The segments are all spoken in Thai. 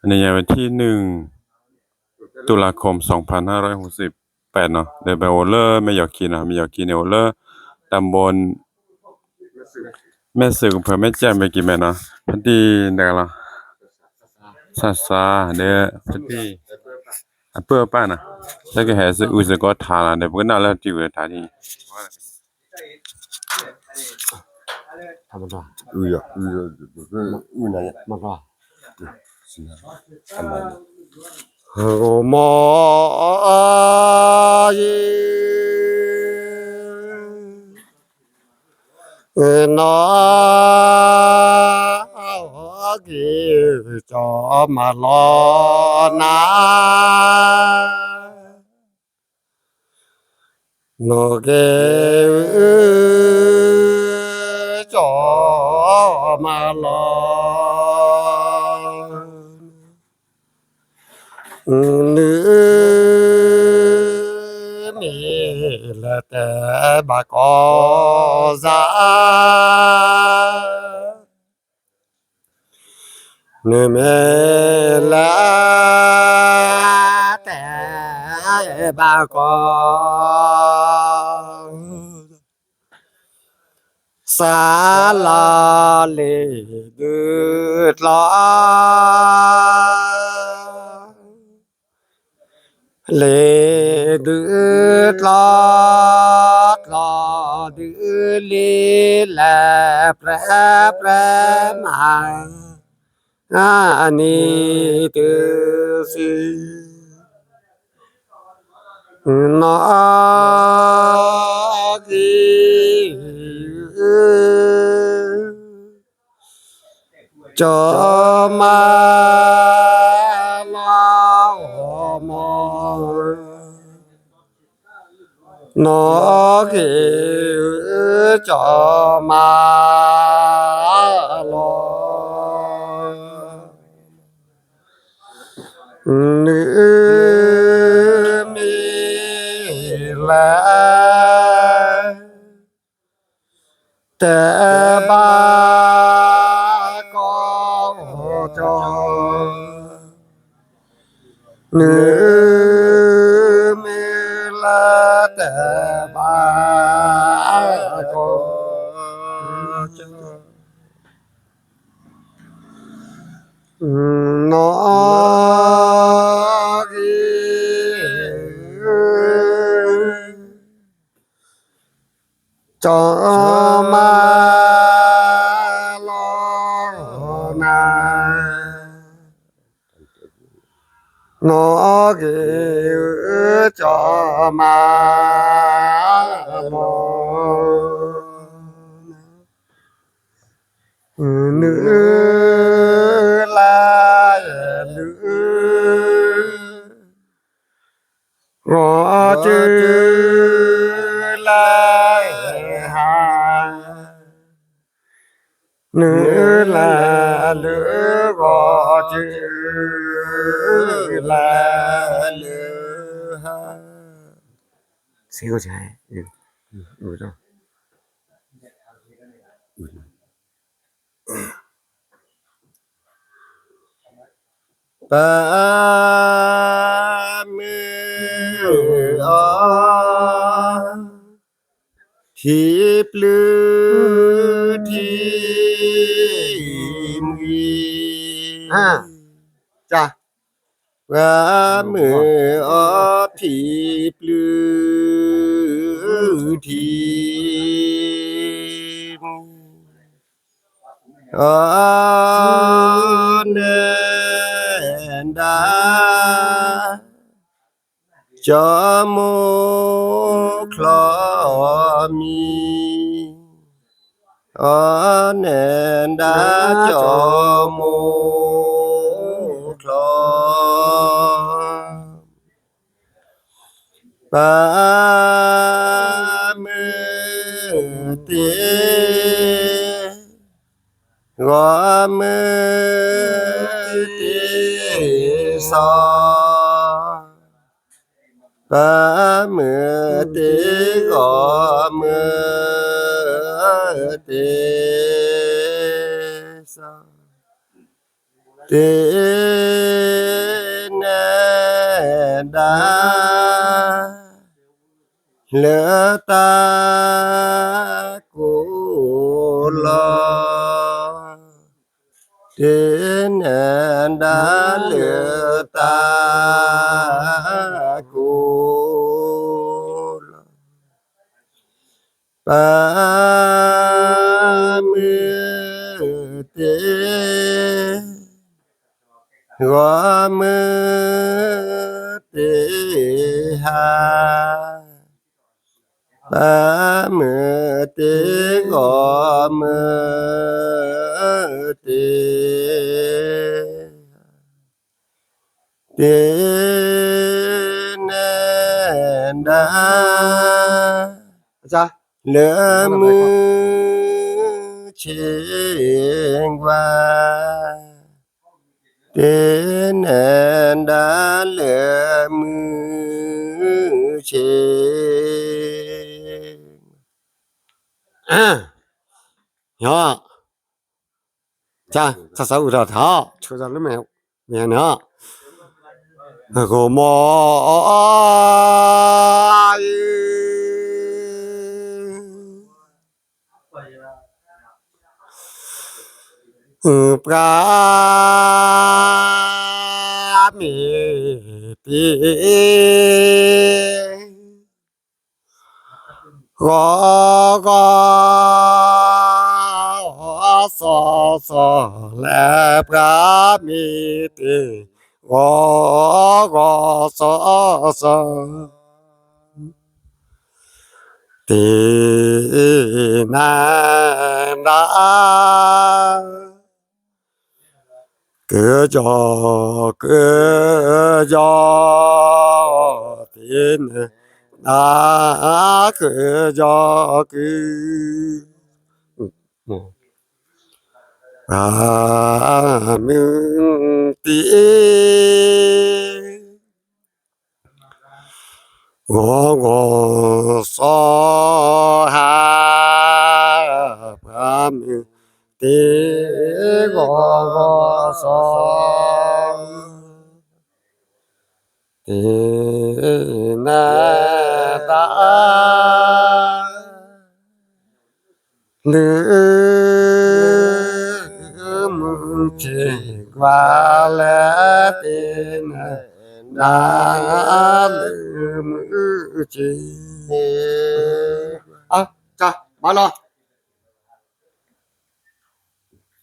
อันนี้ยามวันที่หนึ่งตุลาคมสองพันห้าร้อยหกสิบแปดเนาะเดบโอเลอร์ไม่อยากกินนะไม่อยากกินเอโอเลอร์ตำบลแม่สื่อเพื่อแม่แจ่มไปกี่แม่นะพันทีเด็กละซาซาเด้อพันทีอันเปื้อป้านะถ้าเกิดเหตุอุตส่าห์ก็ทานะเดี๋ยวพวกนั้นล้าจิ๋วทานี่ทำมันด้วยอืออ่อืออือนั่นแหละมันด้วย 잠깐만요. 고마이 나기 저말로나 너게 저말로 nữ ni là tệ bà có giá nữ mê là tệ bà có xa là lì đứt lệ được lo lo được lệ là pra pra mà ani tư si nó gì cho ma nó kiểu cho ma lo. Nữ mi là té ba con cho. Nữ 너게 cho ma nữ la nữ. Ngõ chư la hà nữ là nữ ngõ chư là nữ. 새거 잘. 이거. 이거죠. 이거죠. 밤을아 디블루디미 아, 자 วามืออทีปลือทีอเนนดาจอมคลอมีอเนนดาจอม ป่ามือตีงอมือตีสอป่ามือตีงอมือตีสอตีเนดา เหลือตากูลอเดินดาเหลือตากูลปามือเตหัวมือเตหา ปามือเตกอมือเตเตนดาจ้ะเลือมือเชียงว่าเตนดาเหลือมือเชีย อ่า有啊，家这手头头，抽着里面面呢，那个么嗯，不米 กอกอสอสอและพระมิติกอกอสอสอตีนานาเกือจอเกือจอตีน 아, 아 그저 그. 아멘띠 고고소하 아멘띠 고고소 디나 và lẽ tin đã lượm chỉ à cha ba lo.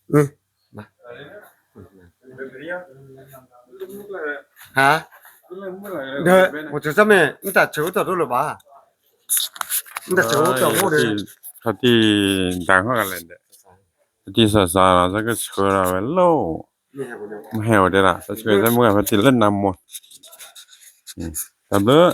Ừ. Ba. hả? Đợi, một chút sao mẹ, chúng ta chú tao đâu là ba. Chúng ta chấu tao vô đấy. Thật thì đáng hoa cả lên đấy. Thật thì sợ sợ là cái chứa là phải lâu. 的，他ที่ดังเขากันเลยเด้ที่สาสาเราจะเชือเราเล่าไม่ให้เอาเด้อล่ะจะช่วยได้เมื่อพันธิเล่นนำหมดอืมตามเลย